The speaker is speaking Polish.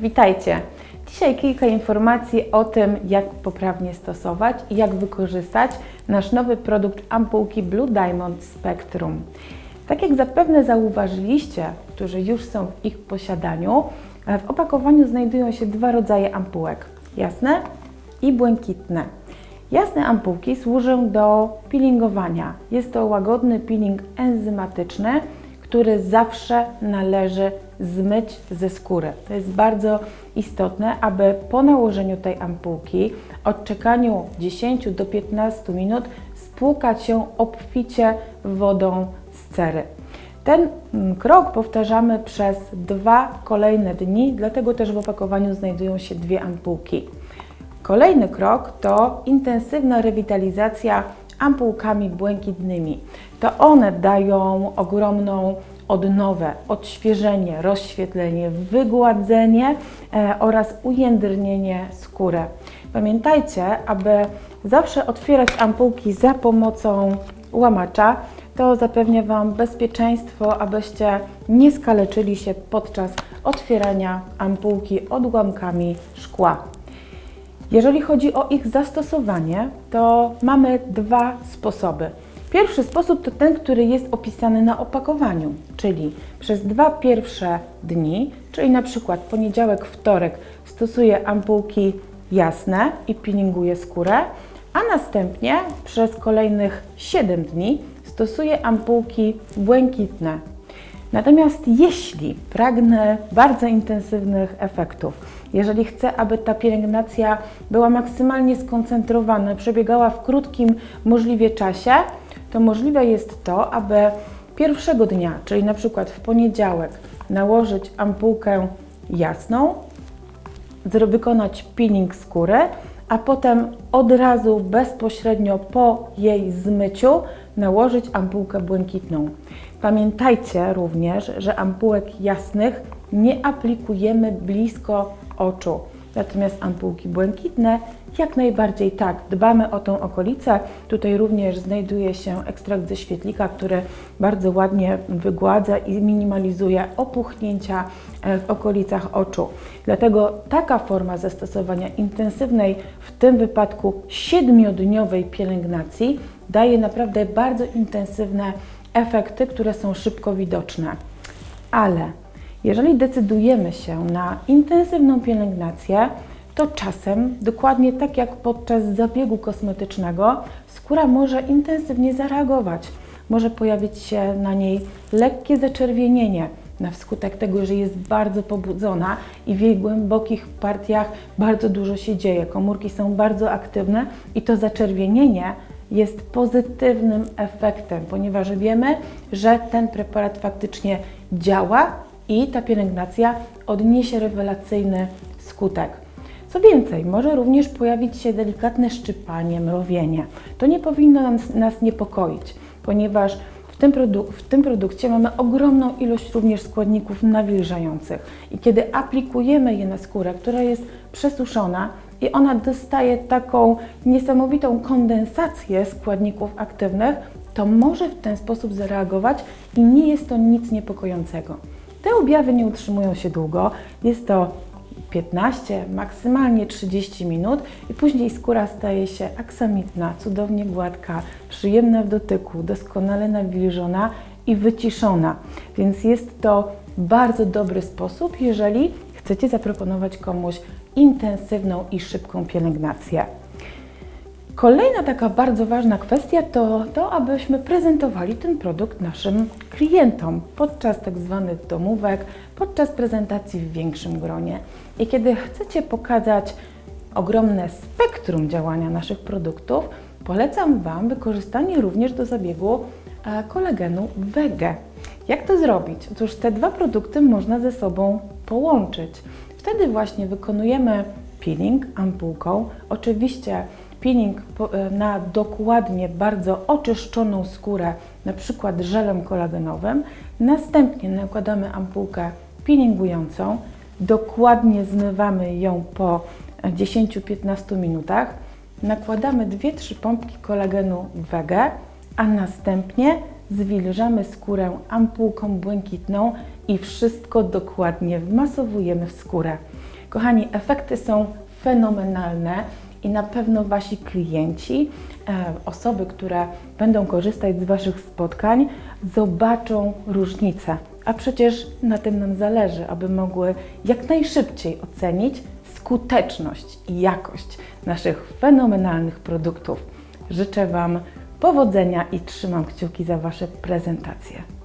Witajcie! Dzisiaj kilka informacji o tym, jak poprawnie stosować i jak wykorzystać nasz nowy produkt ampułki Blue Diamond Spectrum. Tak jak zapewne zauważyliście, którzy już są w ich posiadaniu, w opakowaniu znajdują się dwa rodzaje ampułek: jasne i błękitne. Jasne ampułki służą do peelingowania. Jest to łagodny peeling enzymatyczny, który zawsze należy zmyć ze skóry. To jest bardzo istotne, aby po nałożeniu tej ampułki, odczekaniu 10 do 15 minut, spłukać się obficie wodą z cery. Ten mm, krok powtarzamy przez dwa kolejne dni, dlatego też w opakowaniu znajdują się dwie ampułki. Kolejny krok to intensywna rewitalizacja ampułkami błękitnymi. To one dają ogromną odnowę, odświeżenie, rozświetlenie, wygładzenie e, oraz ujędrnienie skóry. Pamiętajcie, aby zawsze otwierać ampułki za pomocą łamacza. To zapewnia Wam bezpieczeństwo, abyście nie skaleczyli się podczas otwierania ampułki odłamkami szkła. Jeżeli chodzi o ich zastosowanie, to mamy dwa sposoby. Pierwszy sposób to ten, który jest opisany na opakowaniu, czyli przez dwa pierwsze dni, czyli na przykład poniedziałek, wtorek stosuję ampułki jasne i peelinguję skórę, a następnie przez kolejnych 7 dni stosuję ampułki błękitne. Natomiast jeśli pragnę bardzo intensywnych efektów, jeżeli chcę, aby ta pielęgnacja była maksymalnie skoncentrowana, przebiegała w krótkim możliwie czasie, to możliwe jest to, aby pierwszego dnia, czyli na przykład w poniedziałek, nałożyć ampułkę jasną, wykonać peeling skóry, a potem od razu bezpośrednio po jej zmyciu nałożyć ampułkę błękitną. Pamiętajcie również, że ampułek jasnych nie aplikujemy blisko oczu. Natomiast ampułki błękitne jak najbardziej tak, dbamy o tą okolicę. Tutaj również znajduje się ekstrakt ze świetlika, który bardzo ładnie wygładza i minimalizuje opuchnięcia e, w okolicach oczu. Dlatego taka forma zastosowania intensywnej, w tym wypadku siedmiodniowej pielęgnacji, daje naprawdę bardzo intensywne efekty, które są szybko widoczne. Ale jeżeli decydujemy się na intensywną pielęgnację, to czasem, dokładnie tak jak podczas zabiegu kosmetycznego, skóra może intensywnie zareagować. Może pojawić się na niej lekkie zaczerwienienie na wskutek tego, że jest bardzo pobudzona i w jej głębokich partiach bardzo dużo się dzieje. Komórki są bardzo aktywne i to zaczerwienienie jest pozytywnym efektem, ponieważ wiemy, że ten preparat faktycznie działa i ta pielęgnacja odniesie rewelacyjny skutek. Co więcej, może również pojawić się delikatne szczypanie, mrowienie. To nie powinno nas, nas niepokoić, ponieważ w tym, w tym produkcie mamy ogromną ilość również składników nawilżających i kiedy aplikujemy je na skórę, która jest przesuszona, i ona dostaje taką niesamowitą kondensację składników aktywnych, to może w ten sposób zareagować i nie jest to nic niepokojącego. Te objawy nie utrzymują się długo, jest to 15, maksymalnie 30 minut i później skóra staje się aksamitna, cudownie gładka, przyjemna w dotyku, doskonale nawilżona i wyciszona. Więc jest to bardzo dobry sposób, jeżeli chcecie zaproponować komuś intensywną i szybką pielęgnację. Kolejna taka bardzo ważna kwestia to to, abyśmy prezentowali ten produkt naszym klientom podczas tak zwanych domówek, podczas prezentacji w większym gronie. I kiedy chcecie pokazać ogromne spektrum działania naszych produktów, polecam Wam wykorzystanie również do zabiegu e, kolagenu wege. Jak to zrobić? Otóż te dwa produkty można ze sobą połączyć. Wtedy właśnie wykonujemy peeling ampułką. Oczywiście peeling e, na dokładnie bardzo oczyszczoną skórę, na przykład żelem kolagenowym. Następnie nakładamy ampułkę peelingującą, dokładnie zmywamy ją po 10-15 minutach. Nakładamy 2-3 pompki kolagenu wege, a następnie zwilżamy skórę ampułką błękitną i wszystko dokładnie wmasowujemy w skórę. Kochani, efekty są fenomenalne i na pewno Wasi klienci, e, osoby, które będą korzystać z Waszych spotkań, zobaczą różnicę. A przecież na tym nam zależy, aby mogły jak najszybciej ocenić skuteczność i jakość naszych fenomenalnych produktów. Życzę Wam powodzenia i trzymam kciuki za Wasze prezentacje.